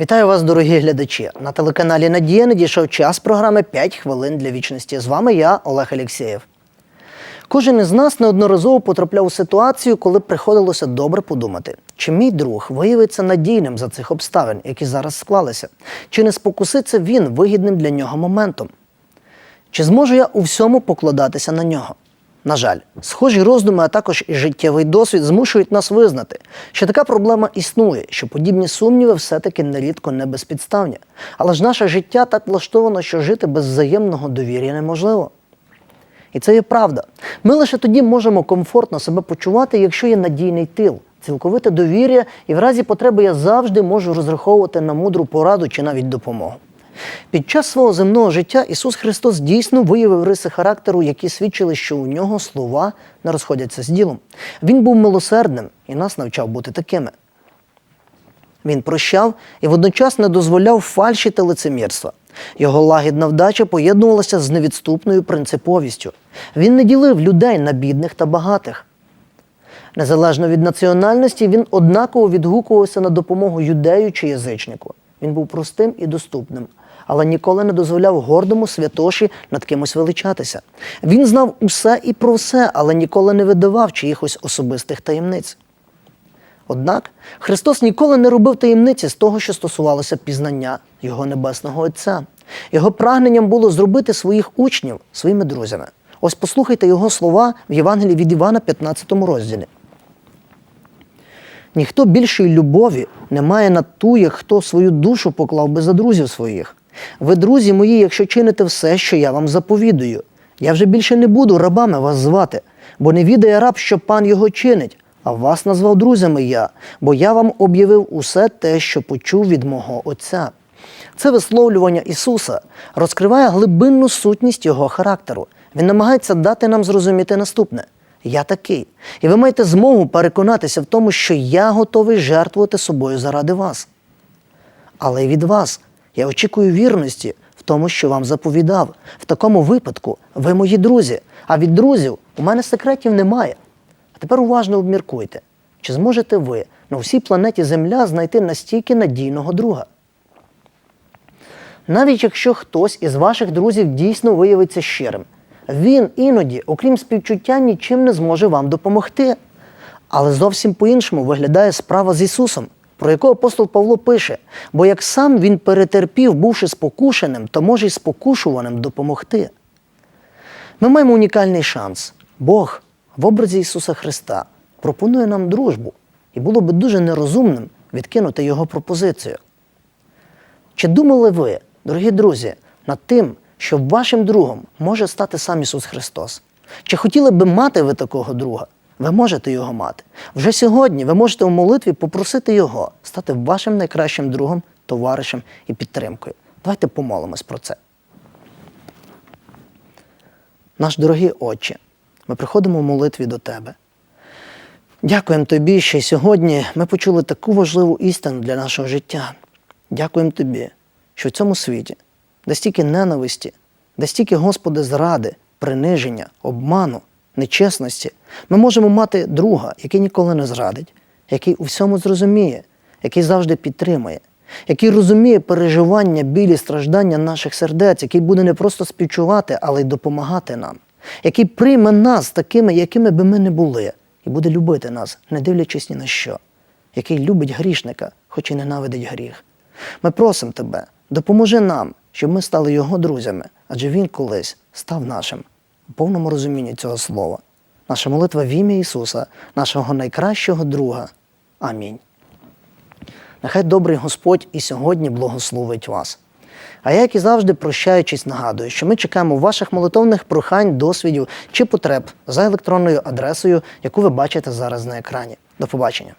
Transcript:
Вітаю вас, дорогі глядачі. На телеканалі Надія надійшов час програми «5 хвилин для вічності. З вами я, Олег Алєксєєв. Кожен із нас неодноразово потрапляв у ситуацію, коли приходилося добре подумати, чи мій друг виявиться надійним за цих обставин, які зараз склалися, чи не спокуситься він вигідним для нього моментом. Чи зможу я у всьому покладатися на нього? На жаль, схожі роздуми, а також і життєвий досвід змушують нас визнати, що така проблема існує, що подібні сумніви все-таки нерідко не безпідставні. Але ж наше життя так влаштовано, що жити без взаємного довір'я неможливо. І це є правда. Ми лише тоді можемо комфортно себе почувати, якщо є надійний тил, цілковите довір'я, і в разі потреби я завжди можу розраховувати на мудру пораду чи навіть допомогу. Під час свого земного життя Ісус Христос дійсно виявив риси характеру, які свідчили, що у нього слова не розходяться з ділом. Він був милосердним і нас навчав бути такими. Він прощав і водночас не дозволяв фальші та лицемірства. Його лагідна вдача поєднувалася з невідступною принциповістю. Він не ділив людей на бідних та багатих. Незалежно від національності, він однаково відгукувався на допомогу юдею чи язичнику. Він був простим і доступним, але ніколи не дозволяв гордому святоші над кимось величатися. Він знав усе і про все, але ніколи не видавав чиїхось особистих таємниць. Однак Христос ніколи не робив таємниці з того, що стосувалося пізнання Його Небесного Отця. Його прагненням було зробити своїх учнів своїми друзями. Ось послухайте його слова в Євангелії від Івана, 15 розділі. Ніхто більшої любові не має над ту, як хто свою душу поклав би за друзів своїх. Ви, друзі мої, якщо чините все, що я вам заповідую. Я вже більше не буду рабами вас звати, бо не відає раб, що пан його чинить, а вас назвав друзями я, бо я вам об'явив усе те, що почув від мого Отця. Це висловлювання Ісуса розкриває глибинну сутність Його характеру. Він намагається дати нам зрозуміти наступне. Я такий. І ви маєте змогу переконатися в тому, що я готовий жертвувати собою заради вас. Але від вас я очікую вірності в тому, що вам заповідав. В такому випадку ви мої друзі, а від друзів у мене секретів немає. А тепер уважно обміркуйте, чи зможете ви на всій планеті Земля знайти настільки надійного друга? Навіть якщо хтось із ваших друзів дійсно виявиться щирим, він іноді, окрім співчуття, нічим не зможе вам допомогти. Але зовсім по-іншому виглядає справа з Ісусом, про яку апостол Павло пише: бо як сам він перетерпів, бувши спокушеним, то може й спокушуваним допомогти. Ми маємо унікальний шанс. Бог в образі Ісуса Христа пропонує нам дружбу, і було би дуже нерозумним відкинути Його пропозицію. Чи думали ви, дорогі друзі, над тим, що вашим другом може стати сам Ісус Христос? Чи хотіли би мати ви такого друга? Ви можете його мати. Вже сьогодні ви можете у молитві попросити Його стати вашим найкращим другом, товаришем і підтримкою. Давайте помолимось про це. Наш дорогий Отче, ми приходимо в молитві до Тебе. Дякуємо Тобі, що сьогодні ми почули таку важливу істину для нашого життя. Дякуємо Тобі, що в цьому світі, де стільки ненависті, де стільки, Господи, зради, приниження, обману, нечесності, ми можемо мати друга, який ніколи не зрадить, який у всьому зрозуміє, який завжди підтримує, який розуміє переживання, білі, страждання наших сердець, який буде не просто співчувати, але й допомагати нам, який прийме нас такими, якими би ми не були, і буде любити нас, не дивлячись ні на що, який любить грішника, хоч і ненавидить гріх. Ми просимо тебе, допоможи нам, щоб ми стали його друзями, адже він колись став нашим у повному розумінні цього слова. Наша молитва в ім'я Ісуса, нашого найкращого друга. Амінь. Нехай добрий Господь і сьогодні благословить вас. А я, як і завжди, прощаючись, нагадую, що ми чекаємо ваших молитовних прохань, досвідів чи потреб за електронною адресою, яку ви бачите зараз на екрані. До побачення.